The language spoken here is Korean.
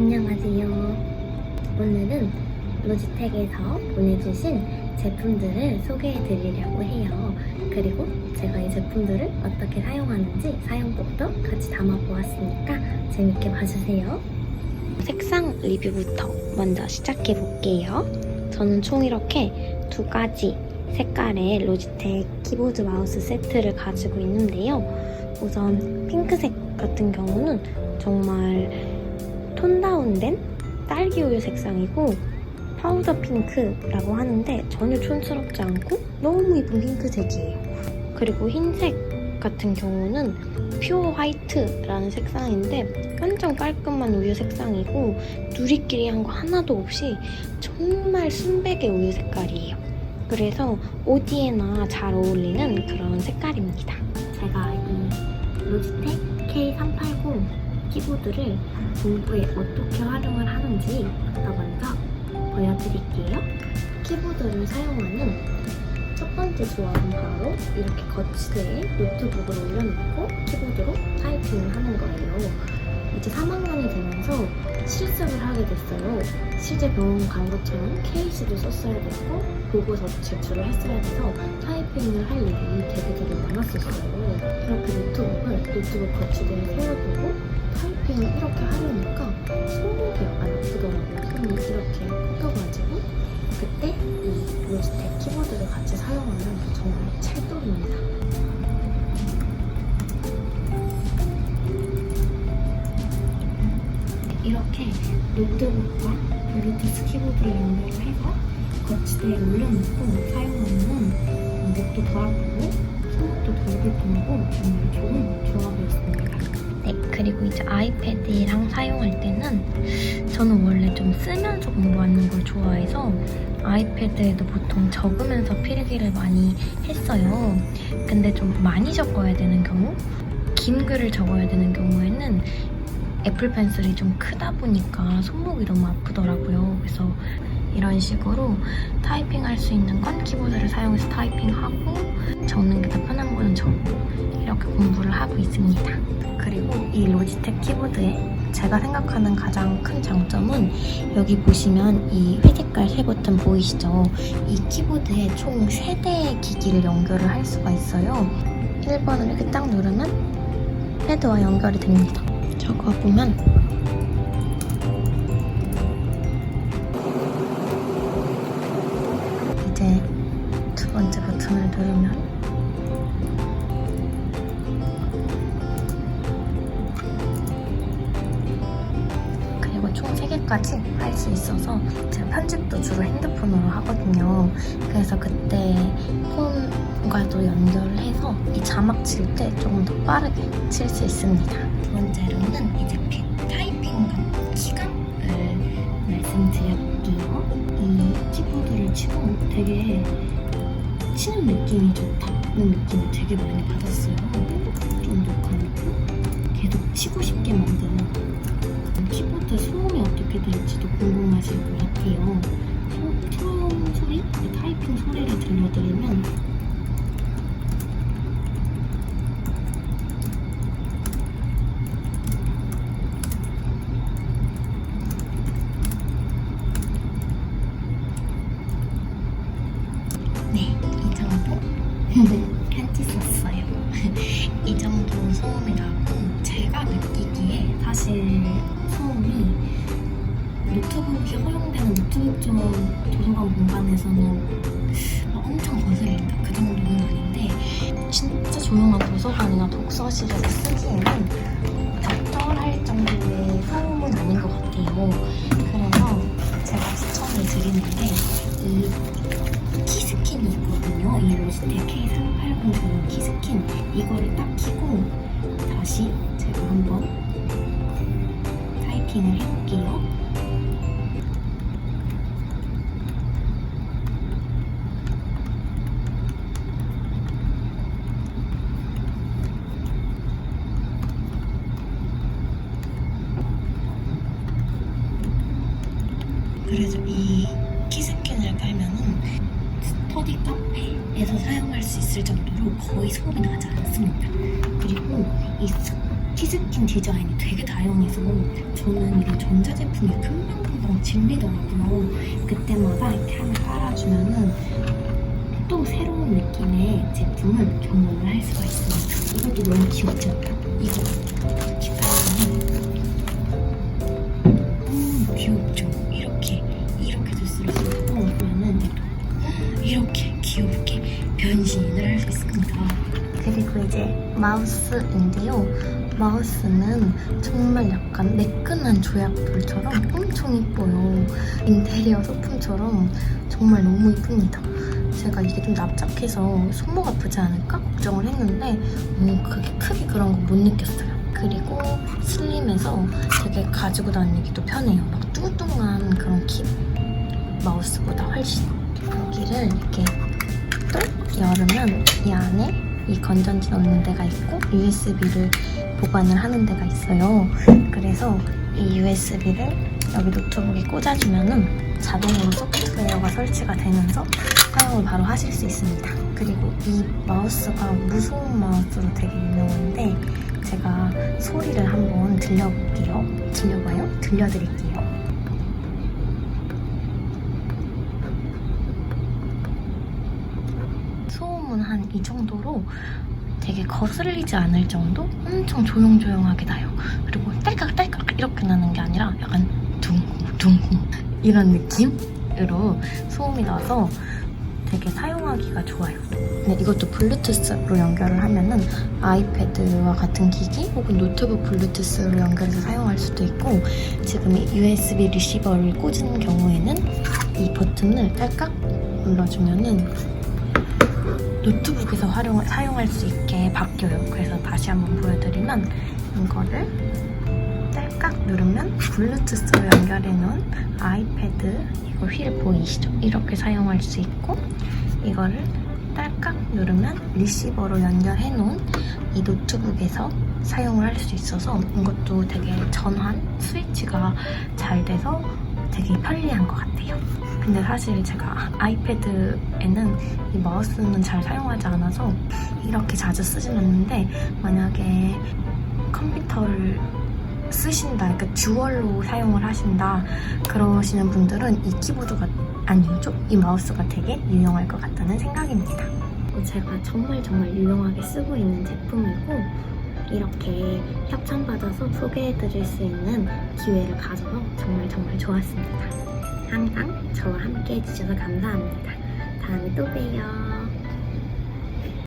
안녕하세요. 오늘은 로지텍에서 보내주신 제품들을 소개해 드리려고 해요. 그리고 제가 이 제품들을 어떻게 사용하는지 사용법도 같이 담아 보았으니까 재밌게 봐주세요. 색상 리뷰부터 먼저 시작해 볼게요. 저는 총 이렇게 두 가지 색깔의 로지텍 키보드 마우스 세트를 가지고 있는데요. 우선 핑크색 같은 경우는 정말 톤 다운된 딸기 우유 색상이고 파우더 핑크라고 하는데 전혀 촌스럽지 않고 너무 이쁜 핑크색이에요. 그리고 흰색 같은 경우는 퓨어 화이트라는 색상인데 완전 깔끔한 우유 색상이고 누리끼리 한 거 하나도 없이 정말 순백의 우유 색깔이에요. 그래서 어디에나 잘 어울리는 그런 색깔입니다. 제가 이 로지텍 K380 키보드를 공부에 어떻게 활용을 하는지 먼저 보여드릴게요. 키보드를 사용하는 첫 번째 조합은 바로 이렇게 거치대에 노트북을 올려놓고 키보드로 타이핑을 하는 거예요. 이제 3학년이 되면서 실습을 하게 됐어요. 실제 병원 간 것처럼 케이스도 썼어야 됐고 보고서 제출을 했어야 돼서 타이핑을 할 일이 되게 되게 많았었어요. 이렇게 노트북을 노트북 거치대에 세워두고 타이핑을 이렇게 하려니까 손목이 약간 아프더라고요. 손이 이렇게 꺾여가지고 그때 이 로지텍 키보드를 같이 사용하면 정말 찰떡입니다. 이렇게 노트북과 블루투스 키보드를 연결해서 거치대에 올려놓고 사용하면 목도 덜 아프고 손목도 덜 불편하고 정말 좋은 조합이었습니다. 네, 그리고 이제 아이패드랑 사용할 때는 저는 원래 좀 쓰면서 공부하는 걸 좋아해서 아이패드에도 보통 적으면서 필기를 많이 했어요. 근데 좀 많이 적어야 되는 경우, 긴 글을 적어야 되는 경우에는 애플 펜슬이 좀 크다 보니까 손목이 너무 아프더라고요. 그래서 이런 식으로 타이핑 할 수 있는 건 키보드를 사용해서 타이핑하고 적는 게 더 편한 거는 적고 이렇게 공부를 하고 있습니다. 그리고 이 로지텍 키보드의 제가 생각하는 가장 큰 장점은 여기 보시면 이 회색깔 새 버튼 보이시죠? 이 키보드에 총 3대의 기기를 연결을 할 수가 있어요. 1번을 이렇게 딱 누르면 패드와 연결이 됩니다. 적어 보면 이제 두 번째 버튼을 누르면 총 3개까지 할 수 있어서 제가 편집도 주로 핸드폰으로 하거든요. 그래서 그때 폰과도 연결해서 이 자막 칠 때 조금 더 빠르게 칠 수 있습니다. 두 번째로는 이제 비- 타이핑 시간을 말씀드릴게요. 이 키보드를 치고 되게 치는 느낌이 좋다는 느낌을 되게 많이 받았어요. 좀 녹아놓고 계속 치고 싶게 소음이 어떻게 될지도 궁금하실 것 같아요. 소, 소음 소리, 그 타이핑 소리를 들려드리면 노트북이 허용되는 노트북용 도서관 공간에서는 막 엄청 거슬린다 그 정도는 아닌데 진짜 조용한 도서관이나 독서실에서 쓰기에는 적절할 정도의 소음은 아닌 것 같아요. 그래서 제가 추천을 드리는데 이 키스킨이 있거든요. 이 로지텍 K380 저는 키스킨 이거를 딱 키고 다시 제가 한번 타이핑을 해볼게요. 그래서 이 키스킨을 깔면은 스터디 카페에서 사용할 수 있을 정도로 거의 소음이 나지 않습니다. 그리고 이 키스킨 디자인이 되게 다양해서 저는 이런 전자제품이 금방금방 질리더라고요. 그때마다 이렇게 하나 깔아주면은 또 새로운 느낌의 제품을 경험을 할 수가 있습니다. 이것도 너무 귀엽지 않다? 이거 이제 마우스인데요. 마우스는 정말 약간 매끈한 조약돌처럼 엄청 이뻐요. 인테리어 소품처럼 정말 너무 이쁩니다. 제가 이게 좀 납작해서 손목 아프지 않을까 걱정을 했는데 음, 그게 크게 그런 거 못 느꼈어요. 그리고 슬림해서 되게 가지고 다니기도 편해요. 막 뚱뚱한 그런 키 마우스보다 훨씬 여기를 이렇게 또 열으면 이 안에 이 건전지 넣는 데가 있고 USB를 보관을 하는 데가 있어요. 그래서 이 USB를 여기 노트북에 꽂아주면은 자동으로 소프트웨어가 설치가 되면서 사용을 바로 하실 수 있습니다. 그리고 이 마우스가 무소음 마우스로 되게 유명한데 제가 소리를 한번 들려볼게요. 들려봐요? 들려드릴게요. 이 정도로 되게 거슬리지 않을 정도 엄청 조용조용하게 나요. 그리고 딸깍딸깍 이렇게 나는 게 아니라 약간 둥둥 이런 느낌으로 소음이 나서 되게 사용하기가 좋아요. 근데 이것도 블루투스로 연결을 하면은 아이패드와 같은 기기 혹은 노트북 블루투스로 연결해서 사용할 수도 있고 지금 이 USB 리시버를 꽂은 경우에는 이 버튼을 딸깍 눌러주면은 노트북에서 활용, 사용할 수 있게 바뀌어요. 그래서 다시 한번 보여드리면 이거를 딸깍 누르면 블루투스로 연결해 놓은 아이패드 이거 휠 보이시죠? 이렇게 사용할 수 있고 이거를 딸깍 누르면 리시버로 연결해 놓은 이 노트북에서 사용을 할 수 있어서 이것도 되게 전환 스위치가 잘 돼서 되게 편리한 것 같아요. 근데 사실 제가 아이패드에는 이 마우스는 잘 사용하지 않아서 이렇게 자주 쓰진 않는데 만약에 컴퓨터를 쓰신다, 그러니까 듀얼로 사용을 하신다 그러시는 분들은 이 키보드가 아니죠? 이 마우스가 되게 유용할 것 같다는 생각입니다. 제가 정말 정말 유용하게 쓰고 있는 제품이고 이렇게 협찬받아서 소개해드릴 수 있는 기회를 가져서 정말 정말 좋았습니다. 항상 저와 함께 해주셔서 감사합니다. 다음에 또 봬요.